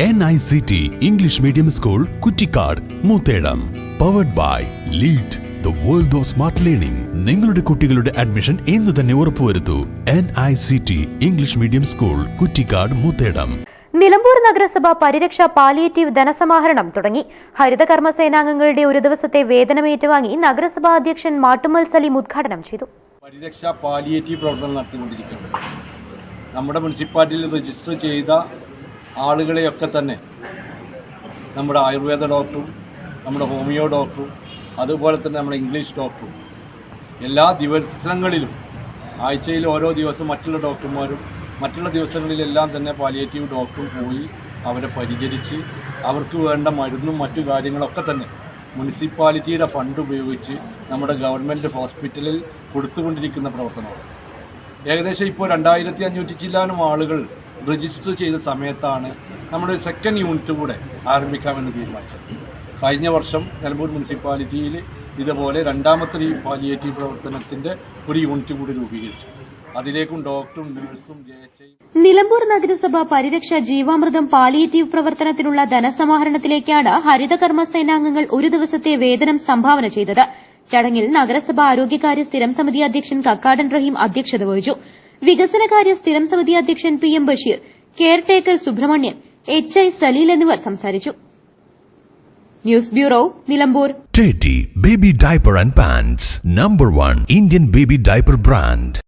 N I C T English medium school Kuttikkad Moothedam powered by lead the world of smart learning നിങ്ങളുടെ കുട്ടികളുടെ admission ഇന്ന് തന്നെ ഉറപ്പുവരുത്തൂ N I C T English medium school Kuttikkad Moothedam Nilambur നഗരസഭ പരിരക്ഷ palliative ധനസമാഹരണം തുടങ്ങി. ഹരിതകർമ്മ സേനാംഗങ്ങളുടെ ഒരു ദിവസത്തെ വേതനം ഏറ്റുവാങ്ങി നഗരസഭാ അധ്യക്ഷൻ മാട്ടുമൽ സലീം ഉദ്ഘാടനം ചെയ്തു. പരിരക്ഷ പാലിയേറ്റീവ് പ്രവർത്തനം നടത്തിക്കൊണ്ടിരിക്കുന്നത് നമ്മുടെ മുനിസിപ്പാലിറ്റിയിൽ രജിസ്റ്റർ ചെയ്ത ആളുകളെയൊക്കെ തന്നെ നമ്മുടെ ആയുർവേദ ഡോക്ടറും നമ്മുടെ ഹോമിയോ ഡോക്ടറും അതുപോലെ തന്നെ നമ്മുടെ ഇംഗ്ലീഷ് ഡോക്ടറും എല്ലാ ദിവസങ്ങളിലും ആഴ്ചയിൽ ഓരോ ദിവസം മറ്റുള്ള ഡോക്ടർമാരും മറ്റുള്ള ദിവസങ്ങളിലെല്ലാം തന്നെ പാലിയേറ്റീവ് ഡോക്ടറും പോയി അവരെ പരിചരിച്ച് അവർക്ക് വേണ്ട മരുന്നും മറ്റു കാര്യങ്ങളൊക്കെ തന്നെ മുനിസിപ്പാലിറ്റിയുടെ ഫണ്ട് ഉപയോഗിച്ച് നമ്മുടെ ഗവൺമെന്റ് ഹോസ്പിറ്റലിൽ കൊടുത്തുകൊണ്ടിരിക്കുന്ന പ്രവർത്തനമാണ്. ഏകദേശം ഇപ്പോൾ രണ്ടായിരത്തി അഞ്ഞൂറ്റി ചില്ലാനും ആളുകൾ രജിസ്റ്റർ ചെയ്ത സമയത്താണ് നമ്മുടെ സെക്കൻഡ് യൂണിറ്റ് കൂടെ ആരംഭിക്കാമെന്ന് തീരുമാനിച്ചത്. കഴിഞ്ഞ വർഷം നിലമ്പൂർ മുനിസിപ്പാലിറ്റിയിൽ ഇതുപോലെ രണ്ടാമത്തെ ഈ പാലിയേറ്റീവ് പ്രവർത്തനത്തിന്റെ ഒരു യൂണിറ്റ് കൂടി രൂപീകരിച്ചു. അതിലേക്കും ഡോക്ടറും നഴ്സും നിലമ്പൂർ നഗരസഭ പരിരക്ഷ ജീവാമൃതം പാലിയേറ്റീവ് പ്രവർത്തനത്തിനുള്ള ധനസമാഹരണത്തിലേക്കാണ് ഹരിതകർമ്മ സേനാംഗങ്ങൾ ഒരു ദിവസത്തെ വേതനം സംഭാവന ചെയ്തത്. ചടങ്ങിൽ നഗരസഭ ആരോഗ്യകാര്യ സ്ഥിരം സമിതി അധ്യക്ഷൻ കക്കാടൻ റഹീം അധ്യക്ഷത വഹിച്ചു. വികസനകാര്യ സ്ഥിരം സമിതി അധ്യക്ഷൻ P M Basheer caretaker Subrahmanyan H I Saleel എന്നിവർ സംസാരിച്ചു. News bureau Nilambur. Baby diaper and pants number 1 Indian baby diaper Brand.